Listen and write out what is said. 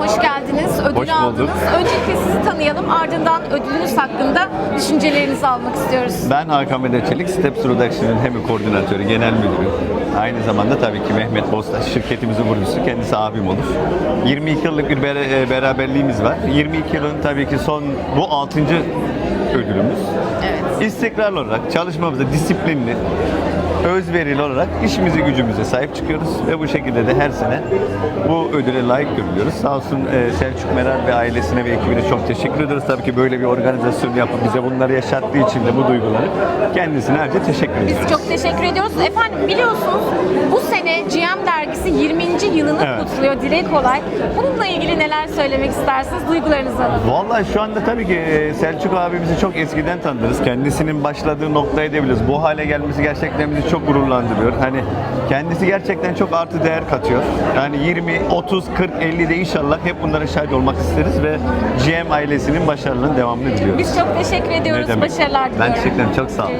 hoş geldiniz. Ödül Hoş bulduk. aldınız. Öncelikle sizi tanıyalım. Ardından ödülünüz hakkında düşüncelerinizi almak istiyoruz. Ben Hakan Medeçelik, Steps Production'ın hem koordinatörü, genel müdürü. Aynı zamanda tabii ki Mehmet Bostaş, şirketimizin kurucusu. Kendisi abim olur. 22 yıllık bir e, beraberliğimiz var. 22 yılın tabii ki son, bu 6. ödülümüz. Evet. İstikrarlı olarak, çalışmamızda disiplinli, özverili olarak işimizi gücümüze sahip çıkıyoruz ve bu şekilde de her sene bu ödüle layık görülüyoruz. Sağ olsun e, Selçuk Meral ve ailesine ve ekibine çok teşekkür ediyoruz. Tabii ki böyle bir organizasyon yapıp bize bunları yaşattığı için de bu duyguları kendisine ayrıca teşekkür ediyoruz. Biz çok teşekkür ediyoruz. Efendim biliyorsunuz bu sene GM dergisi 20. yılını Evet. kutluyor. Dile kolay. Bununla ilgili neler söylemek istersiniz? Duygularınızı alalım. Vallahi şu anda tabii ki e, Selçuk abimizi çok eskiden tanırız. Kendisinin başladığı noktayı da biliriz. Bu hale gelmesi gerçekten bizi çok gururlandırıyor. Hani kendisi gerçekten çok artı değer katıyor. Yani 20, 30, 40, 50 de inşallah hep bunlara şahit olmak isteriz ve GM ailesinin başarılarının devamını diliyoruz. Biz çok teşekkür ediyoruz. Başarılar diliyorum. Ben teşekkür ederim. Çok sağ olun.